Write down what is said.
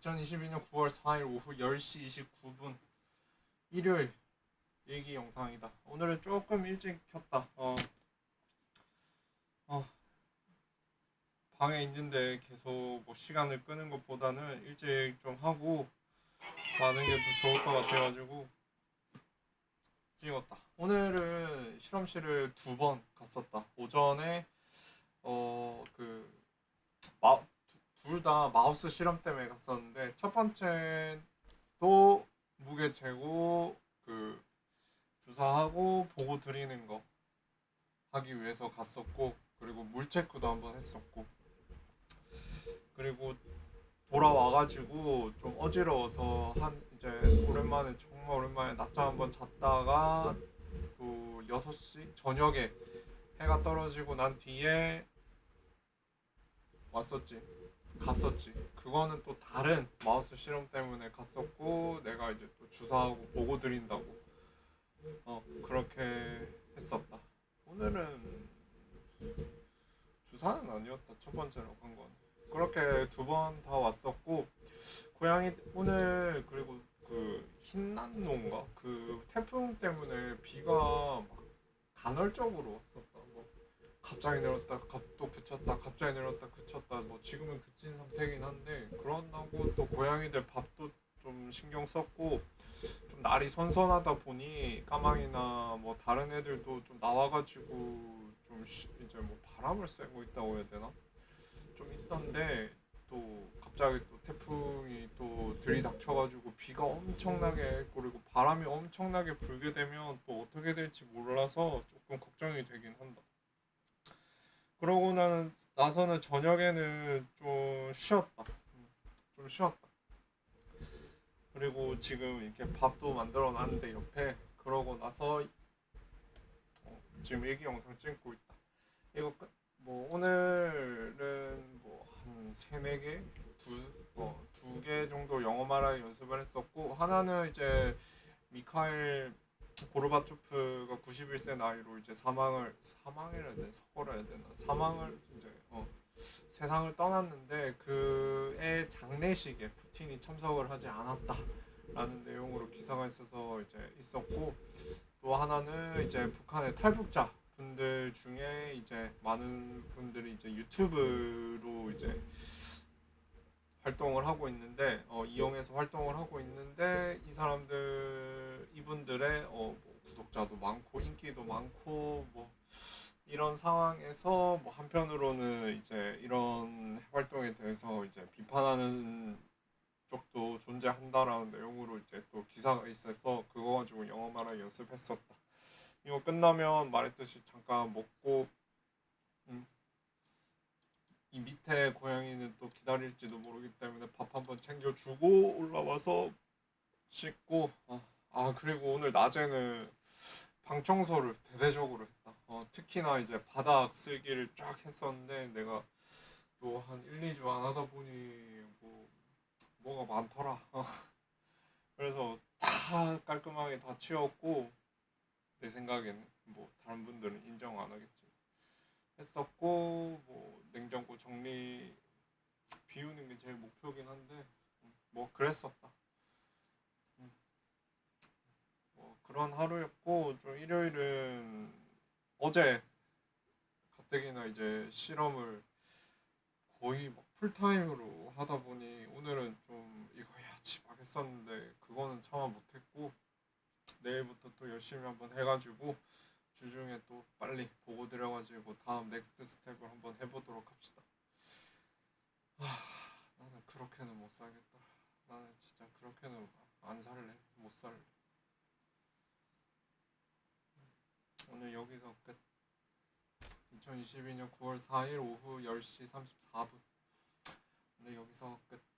2022년 9월 4일 오후 10시 29분 일요일 일기 영상이다. 오늘은 조금 일찍 켰다. 어, 어, 방에 있는데 계속 뭐 시간을 끄는 것보다는 일찍 좀 하고 자는 게더 좋을 것 같아가지고 찍었다. 오늘은 실험실을 두 번 갔었다. 오전에 어그 둘 다 마우스 실험 때문에 갔었는데 첫 번째도 무게 재고 그 주사하고 보고 드리는 거 하기 위해서 갔었고 그리고 물 체크도 한번 했었고 그리고 돌아와가지고 좀 어지러워서 한 이제 오랜만에 정말 오랜만에 낮잠 한번 잤다가 또 6시 저녁에 해가 떨어지고 난 뒤에 왔었지. 갔었지. 그거는 또 다른 마우스 실험 때문에 갔었고 내가 이제 또 주사하고 보고 드린다고. 어 그렇게 했었다. 오늘은 주사는 아니었다. 첫 번째로 간 건. 그렇게 두 번 다 왔었고 고양이 오늘 그리고 그 흰난노인가 그 태풍 때문에 비가 막 간헐적으로 왔었다. 뭐 갑자기 내렸다 갑 또 그쳤다 갑자기 내렸다 그쳤다 뭐 지금은 그친 상태긴 한데 그런다고 또 고양이들 밥도 좀 신경 썼고 좀 날이 선선하다 보니 까망이나 뭐 다른 애들도 좀 나와가지고 좀 쉬- 이제 뭐 바람을 쐬고 있다고 해야 되나 좀 있던데 또 갑자기 또 태풍이 또 들이닥쳐가지고 비가 엄청나게 그리고 바람이 엄청나게 불게 되면 또 어떻게 될지 몰라서 조금 걱정이 되긴 한다. 그러고 나는 나서는 저녁에는 좀 쉬었다. 음, 좀 쉬었다. 그리고 지금 이렇게 밥도 만들어 놨는데 옆에 그러고 나서 어, 지금 일기 영상 찍고 있다. 이거 끝. 뭐 오늘은 뭐한 세네 개, 두두 개 정도 영어 말하기 연습을 했었고 하나는 이제 미카엘 고르바초프가 91세 나이로 이제 사망을 사망을 해야 사고를 해야 되나 사망을 이제 어 세상을 떠났는데 그의 장례식에 푸틴이 참석을 하지 않았다라는 내용으로 기사가 있어서 이제 있었고 또 하나는 이제 북한의 탈북자 분들 중에 이제 많은 분들이 이제 유튜브로 이제 활동을 하고 있는데 어, 이용해서 활동을 하고 있는데 이 사람들 이분들의 어, 뭐 구독자도 많고 인기도 많고 뭐 이런 상황에서 뭐 한편으로는 이제 이런 활동에 대해서 이제 비판하는 쪽도 존재한다라는 내용으로 이제 또 기사가 있어서 그거 가지고 영어 말하기 연습했었다. 이거 끝나면 말했듯이 잠깐 먹고 음, 이 밑에 고양이는 또 기다릴지도 모르기 때문에 밥 한번 챙겨주고 올라와서 씻고 어, 아 그리고 오늘 낮에는 방 청소를 대대적으로 했다 어, 특히나 이제 바닥 쓸기를 쫙 했었는데 내가 또 한 1, 2주 안 하다 보니 뭐 뭐가 많더라 어. 그래서 다 깔끔하게 다 치웠고 내 생각에는 뭐 다른 분들은 인정 안 하겠지 했었고 뭐 냉장고 정리 비우는 게 제일 목표긴 한데 음, 뭐 그랬었다. 음. 뭐 그런 하루였고 좀 일요일은 어제 가뜩이나 이제 실험을 거의 막 풀타임으로 하다 보니 오늘은 좀 이거 해야지 막 했었는데 그거는 차마 못했고 내일부터 또 열심히 한번 해가지고 주중에 또 빨리 보고 드려가지고 다음 넥스트 스텝을 한번 해보도록 합시다. 아, 나는 그렇게는 못 살겠다. 나는 진짜 그렇게는 안 살래. 못 살래. 오늘 여기서 끝. 2022년 9월 4일 오후 10시 34분. 오늘 여기서 끝.